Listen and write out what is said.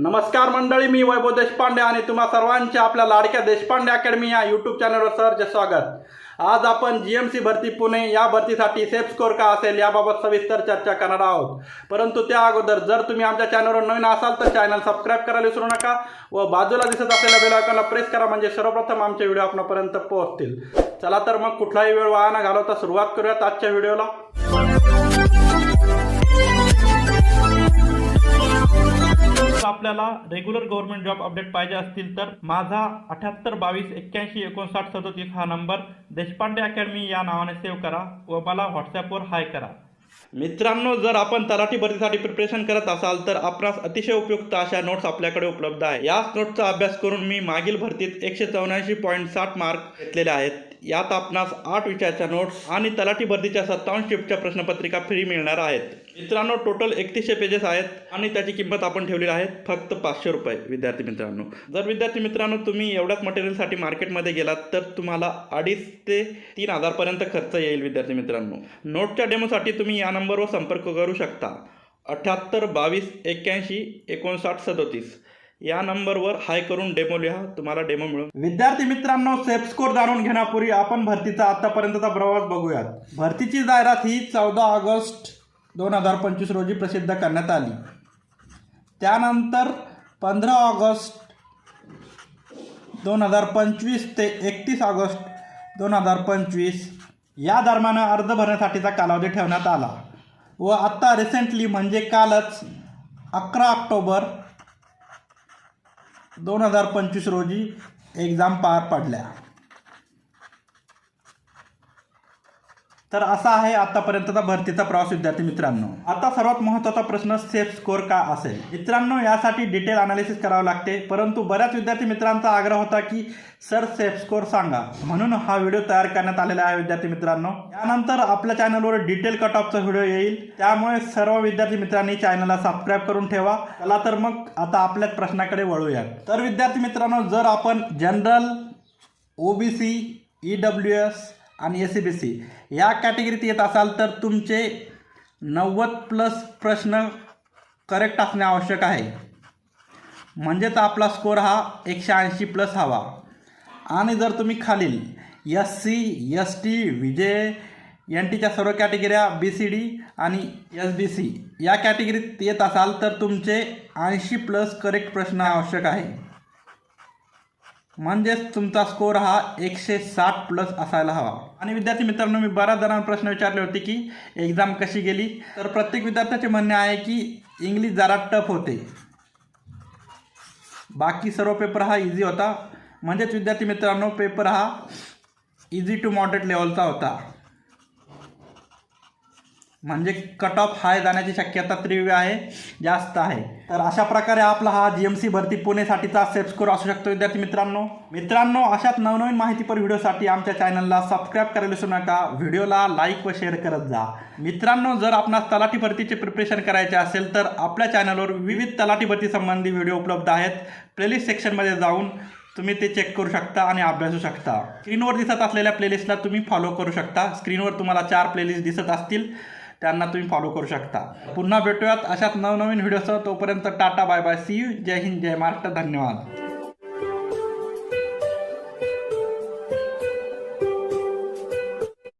नमस्कार मंडळी मी वैभव देशपांडे आणि तुम्हा सर्वांचे आपल्या लाडक्या देशपांडे अकॅडमी या यूट्यूब चॅनलवर सहर्ष स्वागत. आज आपण जी एम सी भरती पुणे या भरतीसाठी सेफ स्कोर का असेल याबाबत सविस्तर चर्चा करणार आहोत. परंतु त्या अगोदर जर तुम्ही आमच्या चॅनलवर नवीन असाल तर चॅनल सबस्क्राईब करायला विसरू नका व बाजूला दिसत असलेल्या बेल आयकॉनला प्रेस करा म्हणजे सर्वप्रथम आमचे व्हिडिओ आपणापर्यंत पोहोचतील. चला तर मग कुठलाही वेळ वाया न घालवता सुरुवात करूयात आजच्या व्हिडिओला आपल्याला रेग्युलर गव्हर्नमेंट जॉब अपडेट पाहिजे असतील तर माझा अठ्याहत्तर बावीस एक्क्याऐंशी एकोणसाठ सदतीस हा नंबर देशपांडे अकॅडमी या नावाने सेव्ह करा व मला व्हॉट्सॲपवर हाय करा. मित्रांनो जर आपण तलाठी भरतीसाठी प्रिपरेशन करत असाल तर आपणास अतिशय उपयुक्त अशा नोट्स आपल्याकडे उपलब्ध आहे. याच नोट्सचा अभ्यास करून मी मागील भरतीत एकशे चौऱ्याऐंशी पॉईंट साठ मार्क घेतलेले आहेत. यात आपणास आठ विषयाच्या नोट्स आणि तलाठी भरतीच्या सत्तावन्न शिफ्टच्या प्रश्नपत्रिका फ्री मिळणार आहेत. मित्रांनो टोटल एकतीसशे पेजेस आहेत आणि त्याची किंमत आपण ठेवलेली आहे फक्त पाचशे रुपये विद्यार्थी मित्रांनो. जर विद्यार्थी मित्रांनो तुम्ही एवढ्याच मटेरियलसाठी मार्केटमध्ये गेलात तर तुम्हाला अडीच ते तीन हजारपर्यंत खर्च येईल विद्यार्थी मित्रांनो. नोटच्या डेमोसाठी तुम्ही या नंबरवर संपर्क करू शकता. अठ्याहत्तर बावीस एक्क्याऐंशी एकोणसाठ सदोतीस. या नंबरवर हाय करून डेमो लिहा तुम्हाला डेमो मिळून. विद्यार्थी मित्रांनो सेफ स्कोर जाणून घेण्यापूर्वी आपण भरतीचा आतापर्यंतचा प्रवास बघूयात. भरतीची जाहिरात ही चौदा ऑगस्ट दोन हजार पंचवीस रोजी प्रसिद्ध करण्यात आली. त्यानंतर पंधरा ऑगस्ट दोन हजार पंचवीस ते एकतीस ऑगस्ट दोन हजार पंचवीस या दरम्यान अर्ज भरण्यासाठीचा कालावधी ठेवण्यात आला व आत्ता रिसेंटली म्हणजे कालच अकरा ऑक्टोबर दोन हजार पंचवीस रोजी एक्झाम पार पडल्या. तर असा आहे आतापर्यंतचा भरतीचा प्रवास विद्यार्थी मित्रांनो. आता सर्वात महत्त्वाचा प्रश्न सेफ स्कोर का असेल? मित्रांनो यासाठी डिटेल अनालिसिस करावं लागते. परंतु बऱ्याच विद्यार्थी मित्रांचा आग्रह होता की सर सेफ स्कोर सांगा. म्हणून हा व्हिडिओ तयार करण्यात आलेला आहे विद्यार्थी मित्रांनो. त्यानंतर आपल्या चॅनलवर डिटेल कट ऑफचा व्हिडिओ येईल. त्यामुळे सर्व विद्यार्थी मित्रांनी चॅनलला सबस्क्राईब करून ठेवा. चला तर मग आता आपल्याच प्रश्नाकडे वळूया. तर विद्यार्थी मित्रांनो जर आपण general OBC E W S आणि एस सी बी सी या कॅटेगरीत येत असाल तर तुमचे नव्वद प्लस प्रश्न करेक्ट असणे आवश्यक आहे. म्हणजेच आपला स्कोर हा एकशे ऐंशी प्लस हवा. आणि जर तुम्ही खालील S C S T VJ N टीच्या सर्व कॅटेगऱ्या बी सी डी आणि एस बी सी या कॅटेगरीत येत असाल तर तुमचे ऐंशी प्लस करेक्ट प्रश्न आवश्यक आहे. म्हणजेच तुमचा स्कोर हा एकशे साठ प्लस असायला हवा. आणि विद्यार्थी मित्रांनो मी बऱ्याच जणांना प्रश्न विचारले होते की एक्झाम कशी गेली? तर प्रत्येक विद्यार्थ्याचे म्हणणे आहे की इंग्लिश जरा टफ होते. बाकी सर्व पेपर हा इझी होता. म्हणजेच विद्यार्थी मित्रांनो पेपर हा इझी टू मॉडरेट लेवलचा होता. म्हणजे कट ऑफ हाय जाण्याची शक्यता तीव्र आहे जास्त आहे. तर अशा प्रकारे आपला हा जी एम सी भरती पुणेसाठीचा सेफ स्कोर असू शकतो विद्यार्थी मित्रांनो. मित्रांनो अशाच नवनवीन माहितीपर व्हिडिओसाठी आमच्या चॅनलला सबस्क्राईब करायला विसरू नका. व्हिडिओला लाईक व शेअर करत जा. मित्रांनो जर आपणास तलाठी भरतीचे प्रिपरेशन करायचे असेल तर आपल्या चॅनलवर विविध तलाठी भरती संबंधी व्हिडिओ उपलब्ध आहेत. प्लेलिस्ट सेक्शनमध्ये जाऊन तुम्ही ते चेक करू शकता आणि अभ्यासू शकता. स्क्रीनवर दिसत असलेल्या प्लेलिस्टला तुम्ही फॉलो करू शकता. स्क्रीनवर तुम्हाला चार प्लेलिस्ट दिसत असतील. त्यांना तुम्ही फॉलो करू शकता. पुन्हा भेटूयात अशाच नवनवीन व्हिडिओसह तोपर्यंत tata bye bye see you जय हिंद जय महाराष्ट्र. धन्यवाद.